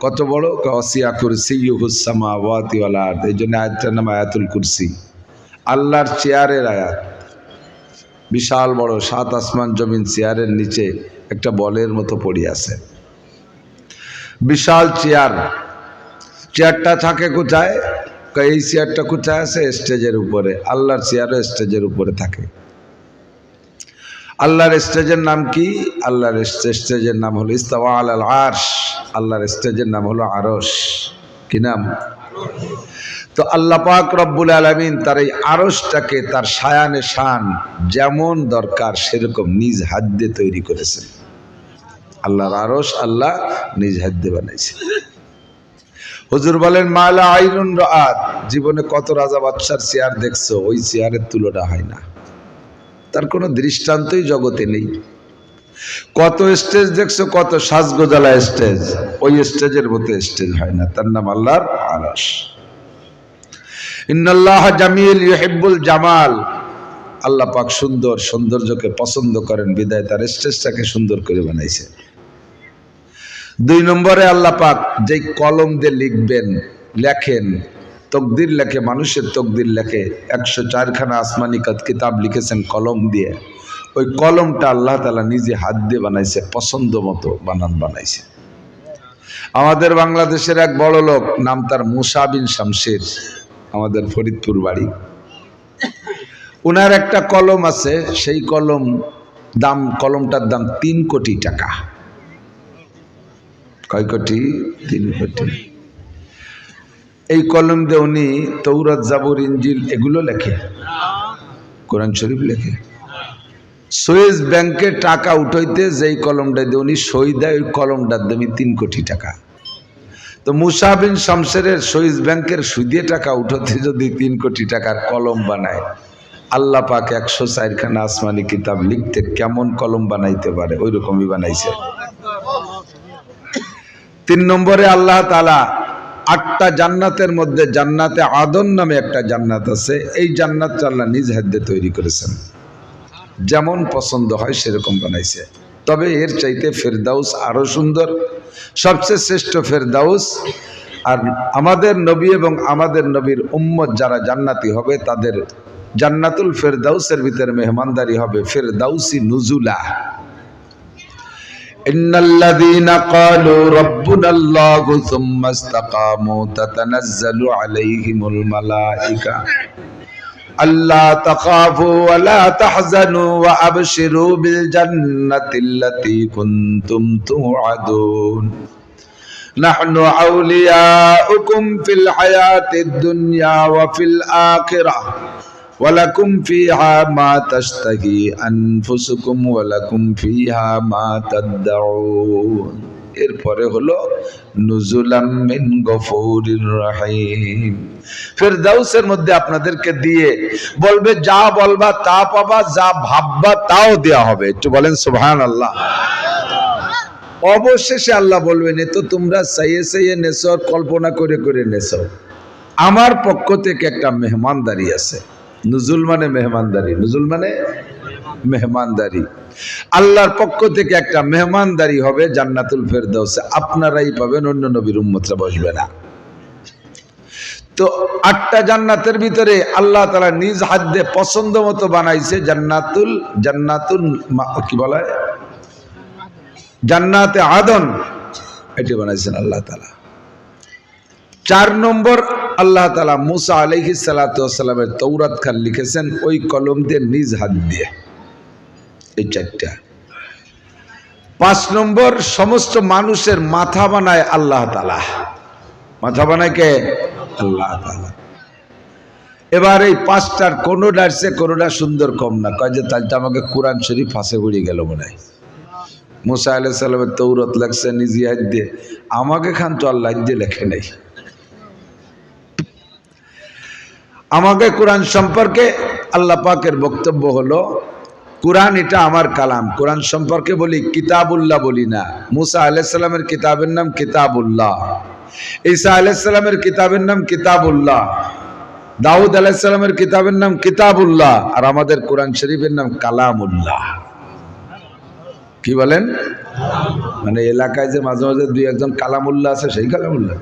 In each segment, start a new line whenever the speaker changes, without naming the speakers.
কত বড়? অসিয়া কুরসি হুসামা ওয়াতিওয়ালা এই জন্য আয়াতটার নাম আয়াতুল কুরসি। আল্লাহর চেয়ারের আয়াত। বিশাল বড়, সাত আসমান জমিন চেয়ারের নিচে একটা বলের মতো পড়ে আছে। বিশাল চেয়ার। চেয়ারটা থাকে কোথায়? এই চেয়ারটা কোথায় আছে? স্টেজের উপরে। আল্লাহর চেয়ারও স্টেজের উপরে থাকে। আল্লাহর স্টেজের নাম কি? আল্লাহর স্টেজের নাম হলো ইস্তাওয়া আল আরশ। আল্লাহর স্টেজের নাম হলো আরশ। কি নাম? তো আল্লাহ পাক রব্বুল আলমিন তার এই আরসটাকে তার সায়ানে শান যেমন দরকার সেরকম নিজ হাত দিয়ে তৈরি করেছেন। আল্লাহর আরস আল্লাহ নিজ হাত দিয়ে বানাইছে। হুজুর বলেন, মালা আইরুন রাত জীবনে কত রাজা বাদশার চেয়ার দেখছ, ওই চেয়ারের তুলনা হয় না। তার কোনো দৃষ্টান্তই জগতে নেই। কত স্টেজ দেখছ, কত সাজগোজালা স্টেজ ওই স্টেজের মতো স্টেজ হয় না। তার নাম আল্লাহর আরস ইন্নাল্লাহ জামিল ইউহিব্বুল জামাল। আল্লাহ পাক সুন্দর সৌন্দর্যকে পছন্দ করেন, বিদায় তার স্টেজটাকে সুন্দর করে বানাইছে। দুই নম্বরে আল্লাহ পাক যেই কলম দিয়ে লিখবেন, লেখেন তকদির লেখে, মানুষের তকদির লেখে, একশো চারখানা আসমানি কিতাব লিখেছেন কলম দিয়ে। ওই কলমটা আল্লাহ তালা নিজে হাত দিয়ে বানাইছে, পছন্দ মতো বানান বানাইছে। আমাদের বাংলাদেশের এক বড় লোক, নাম তার মুসা বিন শামশের আমাদের ফরিদপুর বাড়ি। ওনার একটা কলম আছে, সেই কলম দাম, কলমটার দাম তিন কোটি টাকা। কয় কোটি? তিন কোটি। এই কলম দিয়ে উনি তৌরত জাবর ইঞ্জিল এগুলো লেখে কোরআন শরীফ লেখে। সুয়েজ ব্যাংকে টাকা উঠাইতে যেই কলমটা দিয়ে উনি সই দেয়, ওই কলমটার দামি তিন কোটি টাকা। তো মুসা বিন শামসেরের সুইস ব্যাংকের সুদে টাকা উঠাতে যদি তিন কোটি টাকার কলম বানায়, আল্লাহ পাক একশো চারখানা আসমানি কিতাব লিখতে কেমন কলম বানাইতে পারে ওই রকমই বানাইছে। তিন নম্বরে আল্লাহ তালা আটটা জান্নাতের মধ্যে জান্নাতে আদন নামে একটা জান্নাত আছে, এই জান্নাত আল্লাহ নিজ হাতে তৈরি করেছেন। যেমন পছন্দ হয় সেরকম বানাইছে। তবে এর চাইতে ফেরদাউস আরও সুন্দর। সবচেয়ে শ্রেষ্ঠ ফেরদাউস, আর আমাদের নবী এবং আমাদের নবীর উম্মত যারা জান্নাতি হবে, তাদের জান্নাতুল ফেরদাউসের ভিতরে মেহমানদারি হবে। ফেরদাউসি নুজুলা। إن الذين قالوا ربنا الله ثم استقاموا تتنزل عليهم الملائكة ألا تخافوا ولا تحزنوا وأبشروا بالجنة التي كنتم توعدون نحن أولياؤكم في الحياة الدنيا وفي الآخرة ওয়ালাকুম ফিহা মা তাশতাহি আনফুসুকুম ওয়ালাকুম ফিহা মা তাদদাউন। এরপরে হলো, নুজুলাম মিন গফুরির রহিম। ফেরদাউসের মধ্যে আপনাদেরকে দিয়ে বলবে, যা বলবা তা পাবা, যা ভাববা তাও দেয়া হবে। একটু বলেন, সুবহানাল্লাহ। অবশেষে আল্লাহ বলবেন তো তোমরা সাইয়ে সাইয়ে নেছ কল্পনা করে করে নেছ। আমার পক্ষ থেকে একটা মেহমানদারি আছে। নুজুল মানে মেহমানদারি। নুজুল মানে মেহমানদারি। আল্লাহর পক্ষ থেকে একটা মেহমানদারি হবে জান্নাতুল ফেরদাউসে। আপনারাই পাবেন, অন্য নবীর উম্মতরা বসবে না। তো আটটা জান্নাতের ভিতরে আল্লাহ তালা নিজ হাত দিয়ে পছন্দ মতো বানাইছে জান্নাতুল জান্নাতুল কি বলা? জান্নাতে আদন। এটি বানাইছেন আল্লাহ তালা চার নম্বর আল্লাহ তালা মুসা আলহি সালাতামের তৌরাত খান লিখেছেন, ওই কলম দিয়ে নিজ হাত দিয়ে। এই চারটা। পাঁচ নম্বর, সমস্ত মানুষের মাথা বানায় আল্লাহ তালা মাথা বানায় কে? আল্লাহ তালা এবার এই পাঁচটার কোনোটা আসছে, কোনোটা সুন্দর কম না। কয় যে, তাহলে আমাকে কোরআন শরীফ ফাঁসে উড়িয়ে গেল মনে হয়। মুসা আলাহ সাল্লামের তৌরত লাগছে নিজে হাত দিয়ে। আমাকে খান তো আল্লাহ দিয়ে লেখে নেই। আমাকে কোরআন সম্পর্কে আল্লাহ পাকের বক্তব্য হলো, কোরআন এটা আমার কালাম। কোরআন সম্পর্কে বলি, কিতাবুল্লাহ বলি না। মুসা আলাইসাল্লামের কিতাবের নাম কিতাবুল্লাহ। ঈসা আলাইসাল্লামের কিতাবের নাম কিতাবুল্লাহ। দাউদ আলাইসাল্লামের কিতাবের নাম কিতাবুল্লাহ। আর আমাদের কোরআন শরীফের নাম কালামুল্লাহ। কি বলেন? মানে এলাকায় যে মাঝে মাঝে দুই একজন কালামুল্লাহ আছে, সেই কালামুল্লাহ।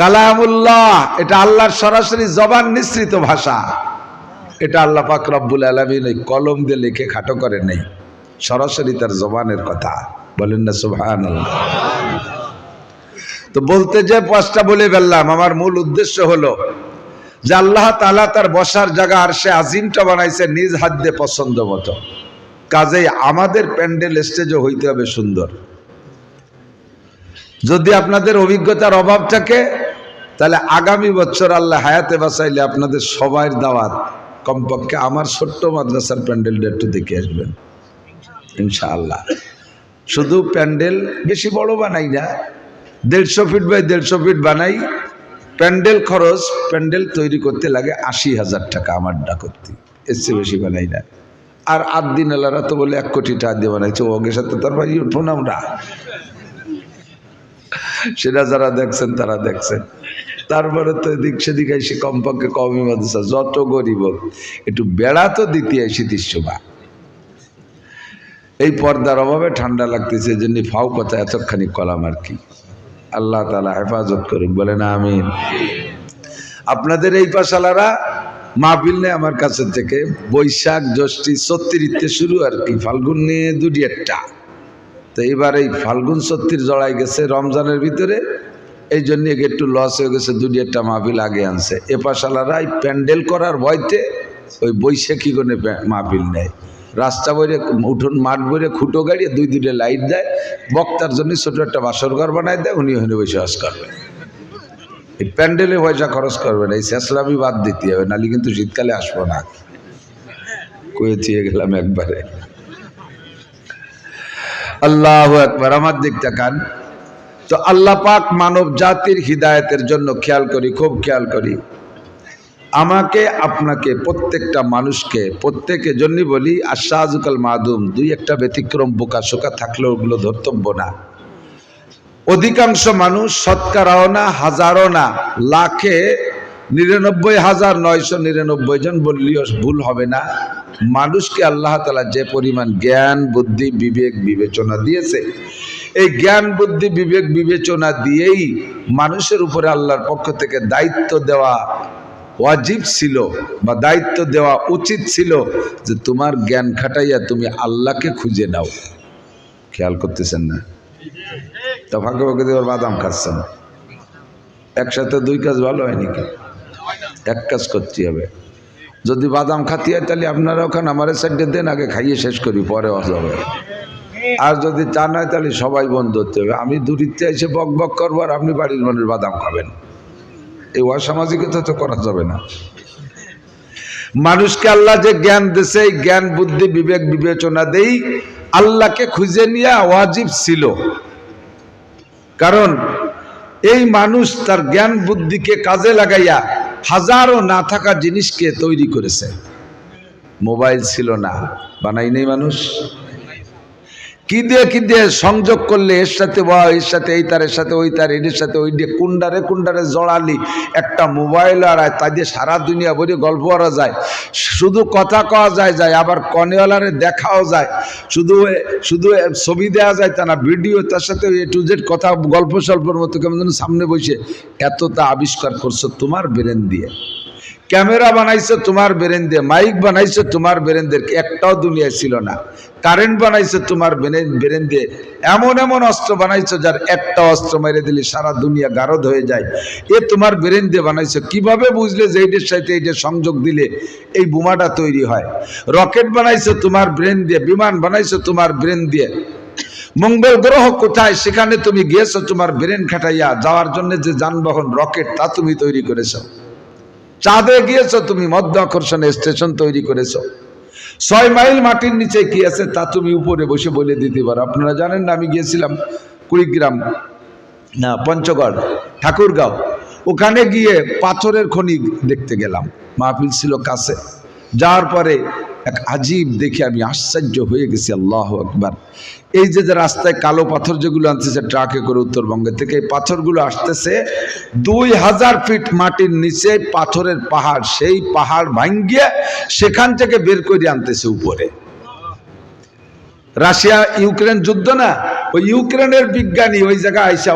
কালামুল্লাহ, এটা আল্লাহর সরাসরি জবান নিঃসৃত ভাষা। এটা আল্লাহ পাক রব্বুল আলমিন ওই কলম দিয়ে লিখে খাটো করে নেই। সরাসরি তার জবানের কথা। বলেন না সুবহান তো বলতে যে পাঁচটা বলে ফেললাম, আমার মূল উদ্দেশ্য হলো যে আল্লাহ তালা তার বসার জায়গা আর সে আজিমটা বানাইছে নিজ হাত দিয়ে পছন্দ মতো। কাজেই আমাদের প্যান্ডেল স্টেজও হইতে হবে সুন্দর। যদি আপনাদের অভিজ্ঞতার অভাব থাকে তাহলে আগামী বছর আল্লাহ হায়াতে বাঁচাইলে আপনাদের সবার দাওয়াত কমপক্ষে আমার ছোট্ট মাদ্রাসার প্যান্ডেলটা একটু দেখে আসবেন। ইনশাআল্লাহ। শুধু প্যান্ডেল বেশি বড় বানাই না, দেড়শো ফিট বাই দেড়শো ফিট বানাই, প্যান্ডেল খরচ, প্যান্ডেল তৈরি করতে লাগে আশি হাজার টাকা আমার ডা করতে এর চেয়ে বেশি বানাই না। আর আট দিন এলারা তো বলে এক কোটি টাকা দিয়ে বানাইছে ওকে সাথে তার ভাই উঠুন আমরা। সেটা যারা দেখছেন তারা দেখছেন। তারপরে তো এদিক সেদিক এসে কমপক্ষে কমই মাদ্রাসা, যত গরিব একটু বেড়া তো দিতে আসি দৃশ্যবা এই পর্দার অভাবে ঠান্ডা লাগতেছে জন্য ফাও কথা এতখানি কলাম আর কি। আল্লাহ তালা হেফাজত করুক বলে না আমি আপনাদের এই পাশালারা মাহফিল নেই আমার কাছে থেকে, বৈশাখ, জ্যৈষ্ঠী ছত্রিশতে শুরু আর কি, ফাল্গুন নিয়ে দুটি একটা। তো এবার এই ফাল্গুন ছত্রিশ জড়াই গেছে, রমজানের ভিতরে এই জন্য একটু লস হয়ে গেছে দুটি একটা মাহফিল আগে আনছে। এ পাশালারা এই প্যান্ডেল করার ভয়তে ওই বৈশাখী কোনে মাহফিল নেয়। রাস্তা বইরে, উঠোন মাঠ বইরে খুঁটো গাড়িয়ে দুই দুটো লাইট দেয়। বক্তার জন্য ছোট একটা বাসর ঘর বানায় দেয়, উনি ওখানে বসে করবেন এই প্যান্ডেলে পয়সা খরচ করবেন এই শেষলামি বাদ দিতে হবে, নাহলে কিন্তু শীতকালে আসব না। কয়ে থিয়ে গেলাম একবারে। আল্লাহ একবার আমার দিক তাকান তো আল্লাহ পাক মানব জাতির হৃদায়তের জন্য খেয়াল করি, খুব খেয়াল করি। আমাকে, আপনাকে, প্রত্যেকটা মানুষকে প্রত্যেকের জন্যই বলি, আশাজুকাল মাদুম, দুই একটা ব্যতিক্রম বোকা শোকা থাকলেও ওগুলো ধর্তব্য না। অধিকাংশ মানুষ শতকরাও না, হাজারও না, লাখে নিরানব্বই হাজার নয়শো নিরানব্বই জন বললেও ভুল হবে না। মানুষকে আল্লাহ তালা যে পরিমাণ জ্ঞান, বুদ্ধি, বিবেক, বিবেচনা দিয়েছে এই জ্ঞান, বুদ্ধি, বিবেক, বিবেচনা দিয়েই মানুষের উপরে আল্লাহর পক্ষ থেকে দায়িত্ব দেওয়া ওয়াজিব ছিল বা দায়িত্ব দেওয়া উচিত ছিল যে তোমার জ্ঞান খাটাইয়া তুমি আল্লাহকে খুঁজে নাও। খেয়াল করতেছেন না? তা ভাগ্য ভাগ্য দেওয়ার বাদাম খাচ্ছেন। একসাথে দুই কাজ ভালো হয় নাকি? এক কাজ করতে হবে। যদি বাদাম খাতি হয় তাহলে আপনারা ওখানে আমার সাইডে দেন, আগে খাইয়ে শেষ করি, পরে হবে। আর যদি চান হয় তাহলে সবাই বন্ধ হতে হবে। আমি দূরিতে এসে বক বক করব আর আপনি বাড়ির মানুষ বাদাম খাবেন। এই অসামাজিকতা তো করা যাবে না। মানুষকে আল্লাহ যে জ্ঞান দিছে, এই জ্ঞান, বুদ্ধি, বিবেক, বিবেচনা দেই আল্লাহকে খুঁজে নিয়ে ওয়াজিব ছিল। কারণ এই মানুষ তার জ্ঞান, বুদ্ধিকে কাজে লাগাইয়া হাজারো না থাকা জিনিসকে তৈরি করেছে। মোবাইল ছিল না। বানাই নেই মানুষ। কি দিয়ে কি দিয়ে সংযোগ করলে এর সাথে বা এর সাথে এই তারের সাথে ওই তার, এর সাথে ওই দিয়ে কুন্ডারে কুন্ডারে জড়ালি? একটা মোবাইল আর তাই দিয়ে সারা দুনিয়া বলে গল্প করা যায়। শুধু কথা কওয়া যায় যায়, আবার কনেওয়ালারে দেখাও যায়। শুধু শুধু ছবি দেওয়া যায় তা না, ভিডিও, তার সাথে এ টু জেড কথা, গল্প স্বল্পর মতো কেমন যেন সামনে বসে। এত তা আবিষ্কার করছ তোমার ব্রেন দিয়ে। ক্যামেরা বানাইছো তোমার বেরেন মাইক বানাইছো তোমার বেরেন একটাও দুনিয়ায় ছিল না। কারেন্ট বানাইছো তোমার বেরেন এমন এমন অস্ত্র বানাইছো যার একটা অস্ত্র মেরে দিলে সারা দুনিয়া গারদ হয়ে যায়। এ তোমার বেরেন বানাইছো। কীভাবে বুঝলে যে এইটার সাথে এইটা সংযোগ দিলে এই বোমাটা তৈরি হয়? রকেট বানাইছো তোমার ব্রেন দিয়ে বিমান বানাইছো তোমার ব্রেন দিয়ে মঙ্গল গ্রহ কোথায়? সেখানে তুমি গিয়েছো তোমার ব্রেন খাটাইয়া, যাওয়ার জন্য যে যানবাহন, রকেট তা তুমি তৈরি করেছ। চাঁদে গিয়েছ, তুমি মধ্য আকর্ষণে স্টেশন তৈরি করেছ। ছয় মাইল মাটির নিচে কি আছে, তা তুমি উপরে বসে বলে দিতে পারো। আপনারা জানেন না, আমি গিয়েছিলাম কুড়িগ্রাম, না, পঞ্চগড়, ঠাকুরগাঁও। ওখানে গিয়ে পাথরের খনি দেখতে গেলাম। মাহফিল ছিল কাছে। যাওয়ার পরে এক আজীব দেখে আমি আশ্চর্য হয়ে গেছি, আল্লাহ আকবার। এই যে যে রাস্তায় কালো পাথর যেগুলো আনতেছে ট্রাকে করে উত্তরবঙ্গে থেকে, এই পাথরগুলো আসতেছে দুই হাজার ফিট মাটির নিচে পাথরের পাহাড়, সেই পাহাড় ভাঙ্গিয়ে সেখান থেকে বের করে আনতেছে উপরে। রাশিয়া ইউক্রেন যুদ্ধ না, ওই ইউক্রেনের বিজ্ঞানী ওই জায়গায় আইসা